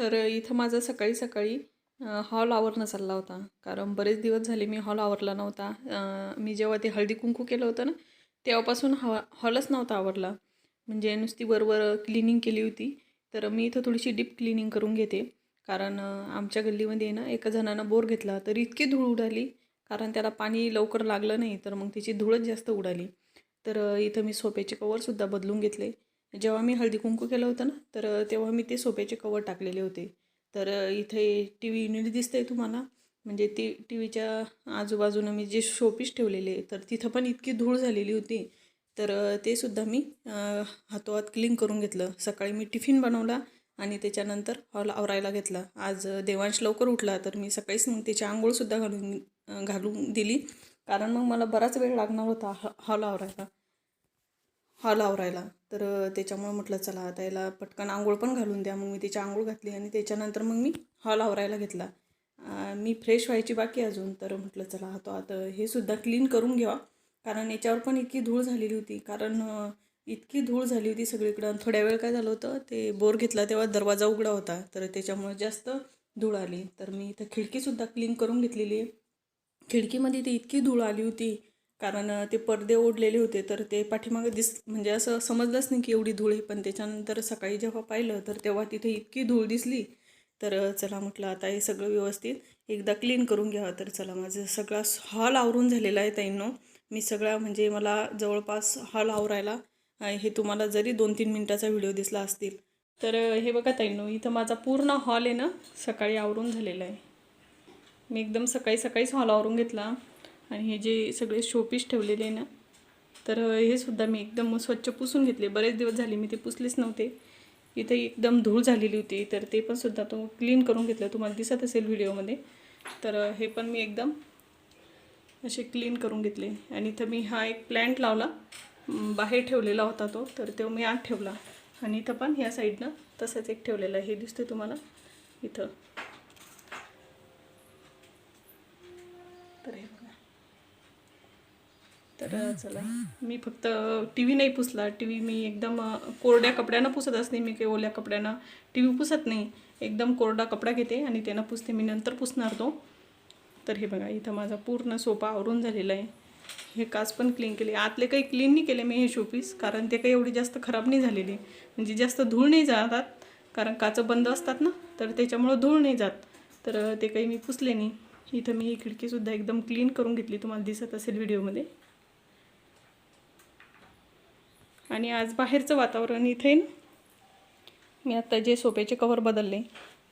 तर इथं माझा सकाळी सकाळी हॉल आवरणं चालला होता. कारण बरेच दिवस झाले मी हॉल आवरला नव्हता. मी जेव्हा ते हळदी कुंकू केलं होतं ना तेव्हापासून हॉ हॉलच नव्हता आवरला. म्हणजे नुसती वरवर क्लिनिंग केली होती. तर मी इथं थोडीशी डीप क्लिनिंग करून घेते. कारण आमच्या गल्लीमध्ये ना एका जणानं बोर घेतला तर इतकी धूळ उडाली. कारण त्याला पाणी लवकर लागलं नाही तर मग त्याची धूळच जास्त उडाली. तर इथं मी सोप्याचे कवरसुद्धा बदलून घेतले. जेव्हा मी हळदी कुंकू केलं होतं ना तर तेव्हा मी ते सोप्याचे कवर टाकलेले होते. तर इथे टी व्ही युनिट दिसते तुम्हाला म्हणजे ती टी व्हीच्या आजूबाजूनं मी जे शोपीस ठेवलेले तर तिथं पण इतकी धूळ झालेली होती. तर ते सुद्धा मी हातोहात क्लीन करून घेतलं. सकाळी मी टिफिन बनवला आणि त्याच्यानंतर हॉल आवरायला घेतला. आज देवांश लवकर उठला तर मी सकाळीच मग त्याची आंघोळसुद्धा घालून घालून दिली. कारण मग मला बराच वेळ लागणार होता हॉल आवरायला. हॉल आवरायला. तर त्याच्यामुळे त्याच्यामुळं म्हटलं चला आता याला पटकन आंघोळ पण घालून द्या. मग मी त्याची आंघोळ घातली आणि त्याच्यानंतर मग मी हॉल आवरायला घेतला. मी फ्रेश व्हायची बाकी अजून. तर म्हटलं चला आता आता हे सुद्धा क्लीन करून घ्यावा. कारण याच्यावर पण इतकी धूळ झालेली होती. कारण इतकी धूळ झाली होती सगळीकडं. थोड्या वेळ काय झालं होतं ते बोर घेतला तेव्हा दरवाजा उघडा होता. तर त्याच्यामुळं जास्त धूळ आली. तर मी इथं खिडकीसुद्धा क्लीन करून घेतलेली आहे. खिडकीमध्ये ती इतकी धूळ आली होती. कारण ते पडदे ओढलेले होते तर ते पाठीमागं दिस म्हणजे असं समजलंच नाही की एवढी धूळ आहे. पण त्याच्यानंतर सकाळी जेव्हा पाहिलं तर तेव्हा तिथे इतकी धूळ दिसली. तर चला म्हटलं आता हे सगळं व्यवस्थित. एकदा क्लीन करून घ्यावं तर चला माझं सगळा हॉल आवरून झालेला आहे ताईंनो. मी सगळा म्हणजे मला जवळपास हॉल आवरायला हे तुम्हाला जरी दोन तीन मिनटाचा व्हिडिओ दिसला असतील. तर हे बघा ताईंनो इथं माझा पूर्ण हॉल आहे ना सकाळी आवरून झालेला आहे. मी एकदम सकाळी सकाळीच हॉल आवरून घेतला. आणि हे जे सगळे शोपीस ठेवलेले आहे ना तर हे सुद्धा मी एकदम स्वच्छ पुसून घेतले. बरेच दिवस झाले मी ते पुसलेच नव्हते. इथे एकदम धूळ झालेली होती तर ते पण सुद्धा तो क्लीन करून घेतलं. तुम्हाला दिसत असेल व्हिडिओमध्ये. तर हे पण मी एकदम असे क्लीन करून घेतले. आणि इथं मी हा एक प्लॅन्ट लावला. बाहेर ठेवलेला होता तो तर तो मी आत ठेवला. आणि इथं पण ह्या साईडनं तसंच एक ठेवलेलं आहे. हे दिसते तुम्हाला. इथं. तर चला. मी फक्त टी व्ही नाही पुसला. टी व्ही मी एकदम कोरड्या कपड्यानं पुसत असते. मी काही ओल्या कपड्यानं टी व्ही पुसत नाही. एकदम कोरडा कपडा घेते आणि त्यानं पुसते. मी नंतर पुसणार तो. तर हे बघा इथं माझा पूर्ण सोफा आवरून झालेला आहे. हे काच पण क्लीन केले. आतले काही क्लीन नाही केले मी हे शोपीस कारण ते काही एवढी जास्त खराब नाही झालेली. म्हणजे जास्त धूळ नाही जातात कारण काचं बंद असतात ना तर त्याच्यामुळं धूळ नाही जात. तर ते काही मी पुसले नाही. इथं मी ही खिडकीसुद्धा एकदम क्लीन करून घेतली. तुम्हाला दिसत असेल व्हिडिओमध्ये आणि आज बाहेरचं वातावरण इथे. ना मी आत्ता जे सोप्याचे कवर बदलले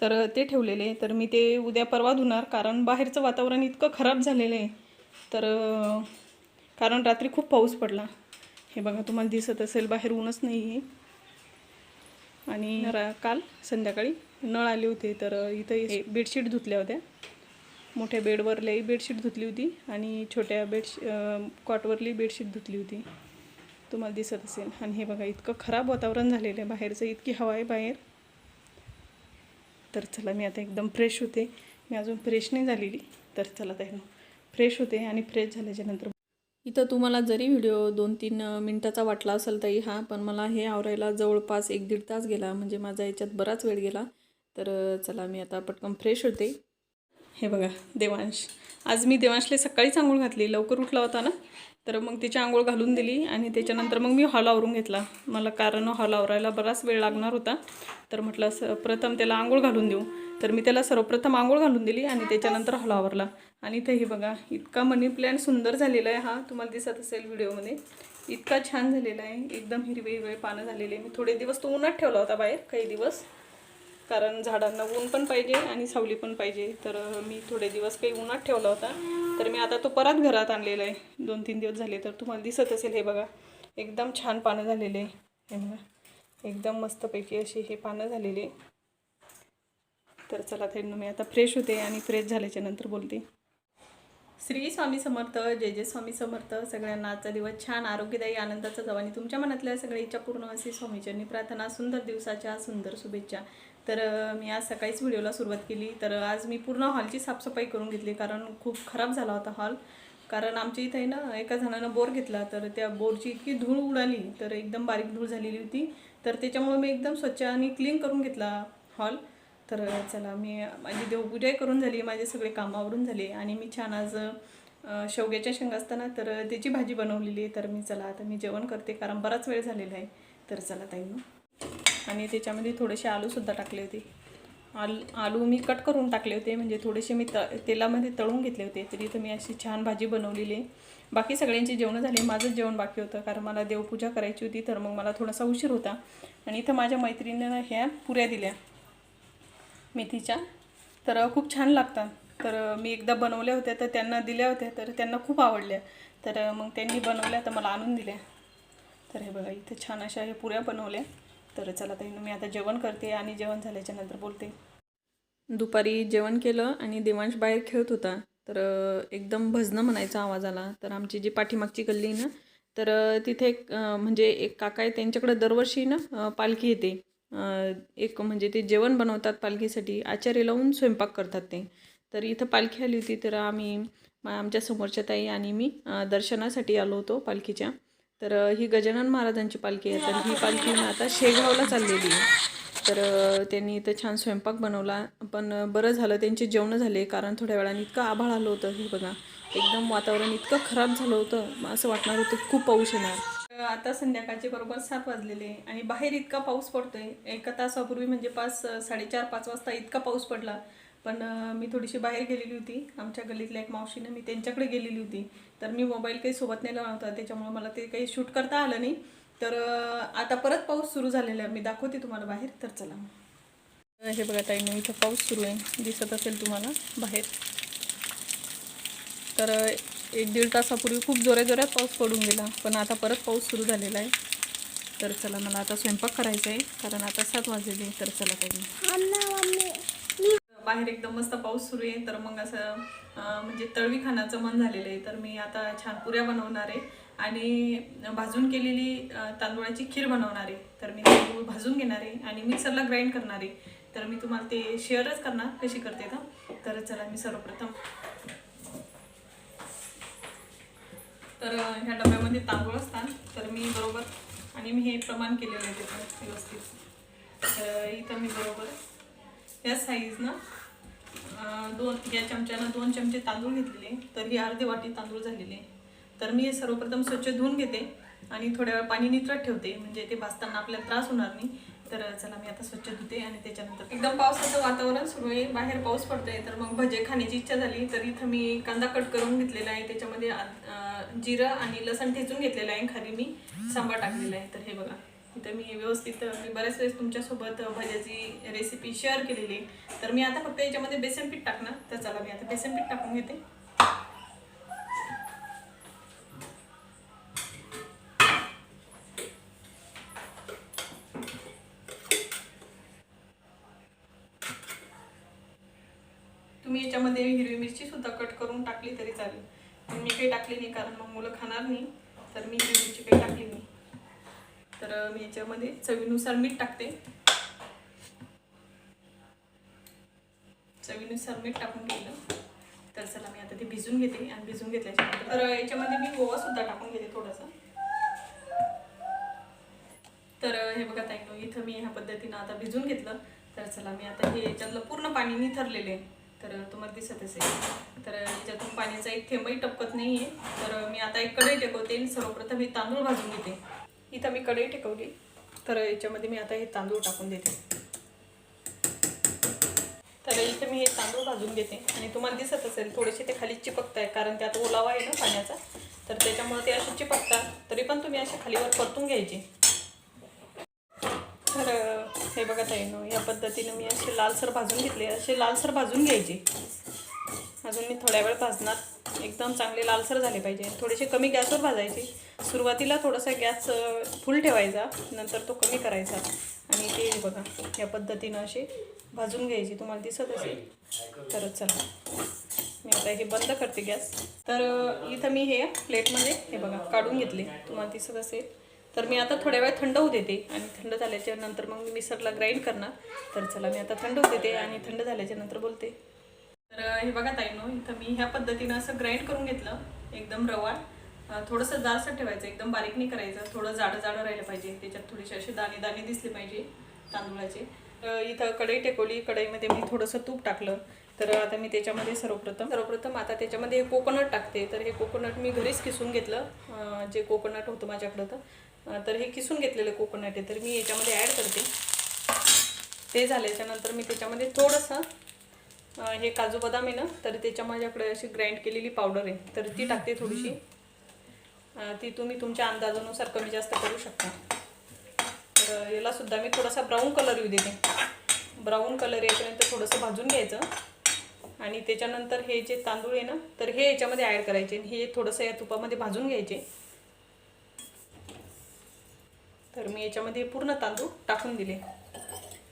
तर ते ठेवलेले. तर मी ते उद्या परवा धुणार कारण बाहेरचं वातावरण इतकं खराब झालेलं आहे. तर कारण रात्री खूप पाऊस पडला. हे बघा तुम्हाला दिसत असेल बाहेर ऊनच नाही आहे आणि रा- काल संध्याकाळी नळ आले होते तर इथं हे बेडशीट धुतल्या होत्या. मोठ्या बेडवरल्याही बेडशीट धुतली होती आणि छोट्या बेडशी कॉटवरली बेडशीट धुतली होती. तुम्हाला दिसत असेल. आणि हे बघा इतकं खराब वातावरण झालेलं आहे. बाहेरचं इतकी हवा आहे बाहेर. तर चला मी आता एकदम फ्रेश होते. मी अजून फ्रेश नाही झालेली. तर चला त्या फ्रेश होते आणि फ्रेश झाल्याच्यानंतर इथं तुम्हाला जरी व्हिडिओ दोन तीन मिनटाचा वाटला असेल तरी हा पण मला हे आवरायला जवळपास एक दीड तास गेला. म्हणजे माझा याच्यात बराच वेळ गेला. तर चला मी आता पटकन फ्रेश होते. हे बघा देवांश. आज मी देवांशला सकाळीच आंघोळ घातली. लवकर उठला होता ना? तर मग तिची आंघोळ घालून दिली आणि त्याच्यानंतर मग मी हॉल आवरून घेतला. मला कारण हॉल आवरायला बराच वेळ लागणार होता. तर म्हटलं स प्रथम त्याला आंघोळ घालून देऊ. तर मी त्याला सर्वप्रथम आंघोळ घालून दिली आणि त्याच्यानंतर हॉल आवरला. आणि इथे हे बघा इतका मनी प्लॅन्ट सुंदर झालेला आहे हा. तुम्हाला दिसत असेल व्हिडिओमध्ये. इतका छान झालेला आहे. एकदम हिरवे हिरवे पानं झालेले. मी थोडे दिवस तो उन्हात ठेवला होता बाहेर काही दिवस. कारण झाडांना ऊन पण पाहिजे आणि सावली पण पाहिजे. तर मी थोडे दिवस काही उन्हात ठेवला होता. तर मी आता तो परत घरात आणलेला आहे. दोन तीन दिवस झाले तर तुम्हाला दिसत असेल हे बघा. एकदम छान पानं झालेले आहे. हे बघा. एकदम मस्तपैकी अशी हे पानं झालेली आहे. तर चला थंड मी आता फ्रेश होते आणि फ्रेश झाल्याच्यानंतर बोलते. श्री स्वामी समर्थ जय जय स्वामी समर्थ. सगळ्यांना आजचा दिवस छान आरोग्यदायी आनंदाचा जवानी आणि तुमच्या मनातल्या सगळ्या इच्छा पूर्ण असे स्वामीचरणी प्रार्थना सुंदर दिवसाच्या सुंदर शुभेच्छा. तर मी आज सकाळीच व्हिडिओला सुरुवात केली. तर आज मी पूर्ण हॉलची साफसफाई करून घेतली कारण खूप खराब झाला होता हॉल. कारण आमच्या इथे ना एका जणानं बोर घेतला तर त्या बोरची इतकी धूळ उडाली तर एकदम बारीक धूळ झालेली होती. तर त्याच्यामुळे मी एकदम स्वच्छ आणि क्लीन करून घेतला हॉल. तर चला मी माझी देवपूजाही करून झाली माझे सगळे कामावरून झाले आणि मी छान आज शेवग्याच्या शेंगा असताना तर त्याची भाजी बनवलेली आहे. तर मी चला आता मी जेवण करते कारण बराच वेळ झालेला आहे. तर चला ताई मग. आणि त्याच्यामध्ये थोडेसे आलूसुद्धा टाकले होते. आल आलू मी कट करून टाकले होते म्हणजे थोडेसे मी त तेलामध्ये तळून घेतले होते. तरी इथं मी अशी छान भाजी बनवलेली आहे. बाकी सगळ्यांची जेवणं झाली माझंच जेवण बाकी होतं कारण मला देवपूजा करायची होती तर मग मला थोडासा उशीर होता. आणि इथं माझ्या मैत्रिणीनं ह्या पुऱ्या दिल्या मेथीच्या. तर खूप छान लागतात. तर मी एकदा बनवल्या होत्या तर त्यांना दिल्या होत्या तर त्यांना खूप आवडल्या. तर मग त्यांनी बनवल्या तर मला आणून दिल्या. तर हे बघा इथं छान अशा हे पुऱ्या बनवल्या. तर चला ताई मी आता जेवण करते आणि जेवण झाल्याच्यानंतर बोलते. दुपारी जेवण केलं आणि देवांश बाहेर खेळत होता. तर एकदम भजनं म्हणायचा आवाज आला. तर आमची जी पाठीमागची गल्ली आहे ना तर तिथे एक म्हणजे एक काका आहे त्यांच्याकडे दरवर्षी ना पालखी येते. एक म्हणजे ते जेवण बनवतात पालखीसाठी आचार्य लावून स्वयंपाक करतात ते. तर इथं पालखी आली होती तर आम्ही मा- आमच्या समोरच्या ताई आणि मी दर्शनासाठी आलो होतो पालखीच्या. तर ही गजानन महाराजांची पालखी आहे. तर ही पालखी आता शेगावला चाललेली आहे. तर त्यांनी इथं छान स्वयंपाक बनवला. पण बरं झालं त्यांचे जेवणं झाले. कारण थोड्या वेळाने इतकं आभाळ आलं होतं हे बघा. एकदम वातावरण इतकं खराब झालं होतं. असं वाटणार होतं खूप पाऊस येणार. आता संध्याकाळचे बरोबर सात वाजलेले आणि बाहेर इतका पाऊस पडतोय. एका तासापूर्वी म्हणजे पाच साडेचार पाच वाजता इतका पाऊस पडला. पण मी थोडीशी बाहेर गेलेली होती. आमच्या गल्लीतल्या एक मावशीनं मी त्यांच्याकडे गेलेली होती. तर मी मोबाईल काही सोबत नेला नव्हता त्याच्यामुळे मला ते काही शूट करता आलं नाही. तर आता परत पाऊस सुरू झालेला आहे. मी दाखवते तुम्हाला बाहेर तर चला. हे बघा ताईनं इथं पाऊस सुरू आहे. दिसत असेल तुम्हाला बाहेर. तर एक दीड तासापूर्वी खूप जोऱ्या जोऱ्यात पाऊस पडून गेला पण आता परत पाऊस सुरू झालेला आहे. तर चला मला आता स्वयंपाक करायचा आहे कारण आता सात वाजलेले तर चला काही बाहेर एकदम मस्त पाऊस सुरू आहे तर मग असं म्हणजे तळवी खाण्याचं मन झालेलं आहे. तर मी आता छान पुऱ्या बनवणार आहे आणि भाजून केलेली तांदुळाची तांदूळाची खीर बनवणार आहे. तर मी तांदूळ भाजून घेणार आहे आणि मिक्सरला ग्राइंड करणार आहे. तर मी तुम्हाला ते शेअरच करणार कशी करते तर. तर चला मी सर्वप्रथम तर ह्या डब्यामध्ये तांदूळ असतात. तर मी बरोबर आणि मी हे प्रमाण केलेलं आहे त्याचं व्यवस्थित. तर इथं मी बरोबर या साईजनं दोन या चमच्यानं दोन चमचे तांदूळ घेतलेले. तर ही अर्धी वाटी तांदूळ झालेले. तर मी हे सर्वप्रथम स्वच्छ धुवून घेते आणि थोड्या वेळ पाणी नितळत ठेवते म्हणजे ते भाजताना आपल्याला त्रास होणार नाही. तर चला मी आता स्वच्छ धुते आणि त्याच्यानंतर एकदम पावसाचं वातावरण सुरू आहे. बाहेर पाऊस पडतोय तर मग भजे खाण्याची इच्छा झाली. तर इथं मी कांदा कट करून घेतलेला आहे. त्याच्यामध्ये जिरं आणि लसण ठेचून घेतलेलं आहे. खाली मी सांबार टाकलेला आहे. तर हे बघा. इथं मी व्यवस्थित मी बऱ्याच वेळेस तुमच्यासोबत भज्याची रेसिपी शेअर केलेली आहे. तर मी आता फक्त याच्यामध्ये बेसन पीठ टाकणार. तर चला मी आता बेसन पीठ टाकून घेते. तुम्ही याच्यामध्ये हिरवी मिरची सुद्धा कट करून टाकली तरी चालेल. पण मी काही टाकली नाही कारण मग मुलं खाणार नाही. तर मी हिरवी मिरची काही टाकली नाही. तर मी याच्यामध्ये चवीनुसार मीठ टाकते. चवीनुसार मीठ टाकून घेतलं. तर चला मी आता ते भिजून घेते आणि भिजून घेतल्याच्या तर याच्यामध्ये मी गोवा सुद्धा टाकून घेते थोडासा. तर हे बघा ताईनो इथं मी ह्या पद्धतीनं आता भिजून घेतलं. तर चला मी आता हे याच्यातलं पूर्ण पाणी निथरलेलं आहे. तर तुम्हाला दिसत असेल. तर याच्यातून पाण्याचा एक थेंबही टपकत नाही आहे तर मी आता एक कढई टेकवते आणि सर्वप्रथम मी तांदूळ भाजून घेते. इथं मी कढई टेकवली. तर याच्यामध्ये मी आता हे तांदूळ टाकून देते. तर इथे मी हे तांदूळ भाजून घेते. आणि तुम्हाला दिसत असेल थोडेसे ते खाली चिपकत आहे कारण त्यात ओलावा आहे ना पाण्याचा. तर त्याच्यामुळे ते असे चिपकतात तरी पण तुम्ही असे खालीवर परतून घ्यायचे. तर हे बघा आहे ना या पद्धतीनं मी असे लालसर भाजून घेतले. असे लालसर भाजून घ्यायचे. अजून मी थोड्या वेळ भाजणार. एकदम चांगले लालसर झाले पाहिजे. थोडेसे कमी गॅसवर भाजायचे. सुरुवातीला थोडासा गॅस फुल ठेवायचा. नंतर तो कमी करायचा. आणि ते बघा या पद्धतीनं अशी भाजून घ्यायची. तुम्हाला दिसत असेल. तर चला. मी आता हे बंद करते गॅस. तर इथं मी हे प्लेटमध्ये हे बघा काढून घेतले. तुम्हाला दिसत असेल. तर मी आता थोड्या वेळ थंड होऊ देते. आणि थंड झाल्याच्यानंतर मग मी मिक्सरला ग्राइंड करणार. तर चला मी आता थंड होऊ देते आणि थंड झाल्याच्यानंतर बोलते. तर हे बघा ताईनो इथं मी ह्या पद्धतीनं असं ग्राइंड करून घेतलं. एकदम रवाळ थोडंसं जाडसर ठेवायचं एकदम बारीक नाही करायचं. थोडं जाडं जाडं राहिलं पाहिजे. त्याच्यात थोडेसे असे दाणे दाणे दिसले पाहिजे तांदूळाचे. इथं कढई टेकवली. कढईमध्ये मी थोडंसं तूप टाकलं. तर आता मी त्याच्यामध्ये सर्वप्रथम सर्वप्रथम आता त्याच्यामध्ये कोकोनट टाकते. तर हे कोकोनट मी घरीच किसून घेतलं. जे कोकोनट होतं माझ्याकडं तर. तर हे किसून घेतलेलं कोकोनट आहे. तर मी याच्यामध्ये ॲड करते. ते झाल्याच्यानंतर मी त्याच्यामध्ये थोडंसं हे काजू बदाम आहे ना तर त्याच्या माझ्याकडे अशी ग्राइंड केलेली पावडर आहे. तर ती टाकते थोडीशी. ती तुम्ही तुमच्या अंदाजानुसार कमी जास्त करू शकता. तर याला सुद्धा मी थोडासा ब्राऊन कलर येऊ देते. ब्राऊन कलर येईपर्यंत थोडंसं भाजून घ्यायचं. आणि त्याच्यानंतर हे जे तांदूळ आहे ना तर हे याच्यामध्ये ॲड करायचे. आणि हे थोडंसं या तुपामध्ये भाजून घ्यायचे. तर मी याच्यामध्ये पूर्ण तांदूळ टाकून दिले.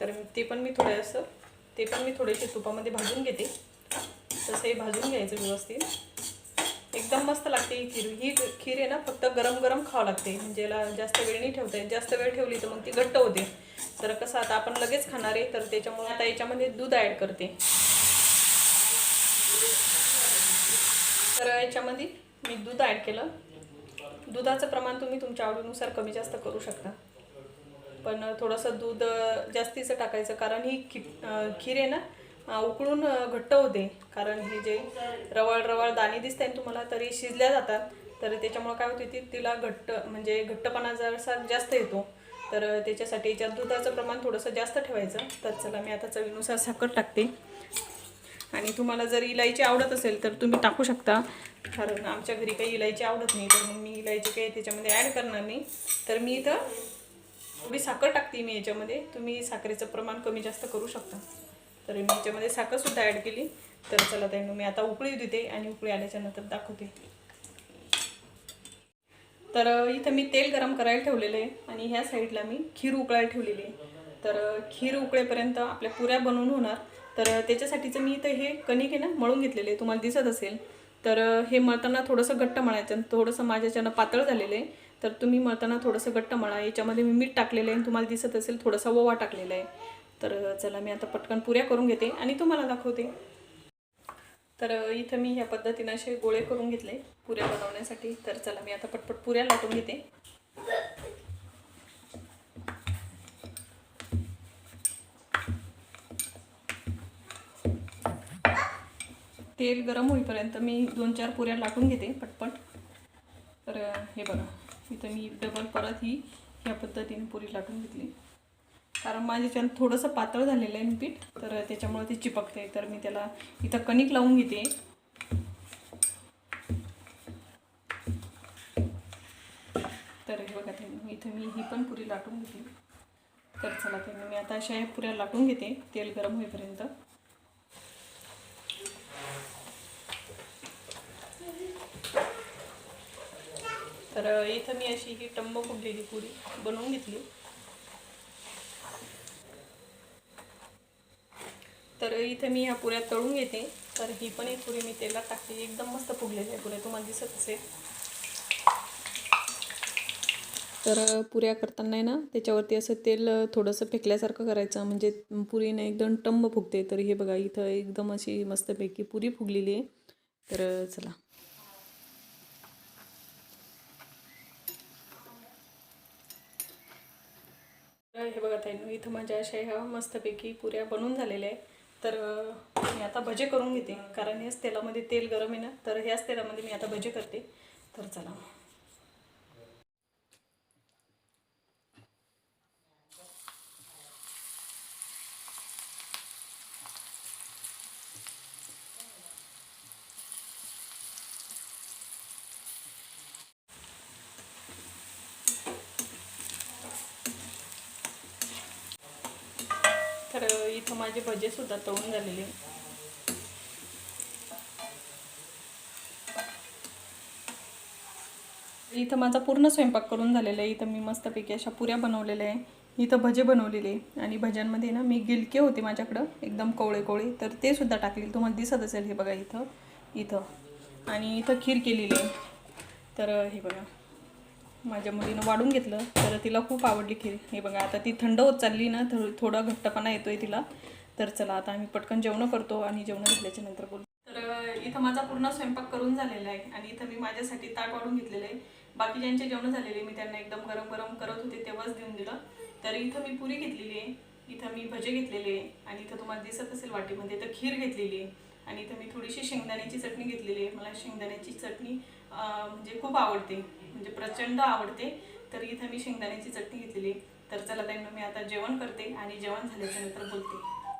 तर ते पण मी थोडंसं ते पण मी थोडेसे तुपामध्ये भाजून घेते. तसं हे भाजून घ्यायचं व्यवस्थित. एकदम मस्त लागते ही खीर. ही खीर आहे ना फक्त गरम गरम खावं लागते. म्हणजे याला जास्त वेळ नाही ठेवता येत. जास्त वेळ ठेवली तर मग ती घट्ट होते. तर कसं आता आपण लगेच खाणार आहे तर त्याच्यामुळे आता याच्यामध्ये दूध ॲड करते. तर याच्यामध्ये मी दूध ॲड केलं. दुधाचं प्रमाण तुम्ही तुमच्या आवडीनुसार कमी जास्त करू शकता. पण थोडंसं दूध जास्तीचं टाकायचं कारण ही खी खीर आहे ना उकळून घट्ट होते. कारण हे जे रवाळ रवाळ दाणे दिसते ना तुम्हाला तरी शिजल्या जातात. तर त्याच्यामुळं काय होते ती तिला घट्ट म्हणजे घट्टपणा जरासा जास्त येतो. तर त्याच्यासाठी याच्यात दुधाचं प्रमाण थोडंसं जास्त ठेवायचं तर चला मी आता चवीनुसार साखर टाकते. आणि तुम्हाला जर इलायची आवडत असेल तर तुम्ही टाकू शकता. कारण आमच्या घरी काही इलायची आवडत नाही. तर मग मी इलायची काही त्याच्यामध्ये ॲड करणार नाही. तर मी इथं थोडी साखर टाकते मी याच्यामध्ये. तुम्ही साखरेचं प्रमाण कमी जास्त करू शकता. तर मी याच्यामध्ये साखरसुद्धा ॲड केली. तर चला ताई मी आता उकळी देते आणि उकळी आल्याच्यानंतर दाखवते. तर इथं मी तेल गरम करायला ठेवलेलं आहे आणि ह्या साईडला मी खीर उकळायला ठेवलेली आहे. तर खीर उकळेपर्यंत आपल्या पुऱ्या बनवून होणार. तर त्याच्यासाठीचं मी इथं हे कणिक आहे ना मळून घेतलेले आहे. तुम्हाला दिसत असेल. तर हे मळताना थोडंसं घट्ट मळायचं आणि थोडंसं माझ्याच्यानं पातळ झालेलं आहे. तर तुम्ही मळताना थोडंसं घट्ट मळा. याच्यामध्ये मी मीठ टाकलेलं आहे आणि तुम्हाला दिसत असेल थोडासा ओवा टाकलेला आहे. तर चला मी आता पटकन पुऱ्या करून घेते आणि तुम्हाला दाखवते. तर इथं मी ह्या पद्धतीनं असे गोळे करून घेतले पुऱ्या बनवण्यासाठी. तर चला मी आता पटपट पुऱ्या लाटून घेते. तेल गरम होईपर्यंत मी दोन चार पुऱ्या लाटून घेते पटपट. तर हे बघा इथं मी डबल परत ही ह्या पद्धतीने पुरी लाटून घेतली. कारण माझ्याच्यानं थोडंसं पातळ झालेलं आहे पीठ तर त्याच्यामुळे ते चिपकते. तर मी त्याला इथं कणिक लावून घेते. तर हे बघा ते इथं मी ही पण पुरी लाटून घेतली तर चला त्यांनी मी आता अशा ह्या पुऱ्या लाटून घेते तेल गरम होईपर्यंत. तर इथं मी अशी ही टंब फुगलेली पुरी बनवून घेतली. तर इथं मी ह्या पुऱ्या तळून घेते. तर ही पण एक पुरी मी तेलात टाकते. एकदम मस्त फुगलेली आहे पुऱ्या. तुम्हाला दिसत असेल. तर पुऱ्या करताना आहे ना त्याच्यावरती असं तेल थोडंसं फेकल्यासारखं करायचं. म्हणजे पुरीने एकदम टंब फुगते. तर हे बघा इथं एकदम अशी मस्तपैकी पुरी फुगलेली आहे. तर चला. हे बघा ताई इथं माझ्या अशा ह्या मस्तपैकी पुऱ्या बनून झालेल्या आहे तर मी आता भजे करून घेते. कारण ह्याच तेलामध्ये तेल गरम आहे ना तर ह्याच तेलामध्ये मी आता भजे करते. तर चला तर इथं माझे भजेसुद्धा तळून झालेले आहे. इथं माझा पूर्ण स्वयंपाक करून झालेला आहे. इथं मी मस्तपैकी अशा पुऱ्या बनवलेल्या आहे. इथं भजे बनवलेले आहे. आणि भज्यांमध्ये ना मी गिलके होते माझ्याकडं एकदम कोवळे कोवळे तर ते सुद्धा टाकले तुम्हाला दिसत असेल हे बघा इथं. इथं. आणि इथं खीर केलेली आहे. तर हे बघा. माझ्या मुलीनं वाढून घेतलं. तर तिला खूप आवडली खीर. हे बघा आता ती थंड होत चालली ना थोडं थोडा घट्टपणा येतोय तिला. तर चला आता आम्ही पटकन जेवणं करतो आणि जेवणं घेतल्याच्या नंतर बोलतो तर इथं माझा पूर्ण स्वयंपाक करून झालेला आहे आणि इथं मी माझ्यासाठी ताट वाढून घेतलेलं आहे. बाकी ज्यांचे जेवण झालेले मी त्यांना एकदम गरम गरम करत होते तेव्हाच देऊन दिलं. तर इथं मी पुरी घेतलेली आहे इथं मी भजे घेतलेले आहे आणि इथं तुम्हाला दिसत असेल वाटीमध्ये तर खीर घेतलेली आहे. आणि इथं मी थोडीशी शेंगदाण्याची चटणी घेतलेली आहे. मला शेंगदाण्याची चटणी म्हणजे खूप आवडते म्हणजे प्रचंड आवडते. तर इथं मी शेंगदाण्याची चटणी घेतलेली आहे. तर चला त्यांना मी आता जेवण करते आणि जेवण झाल्याच्यानंतर बोलते.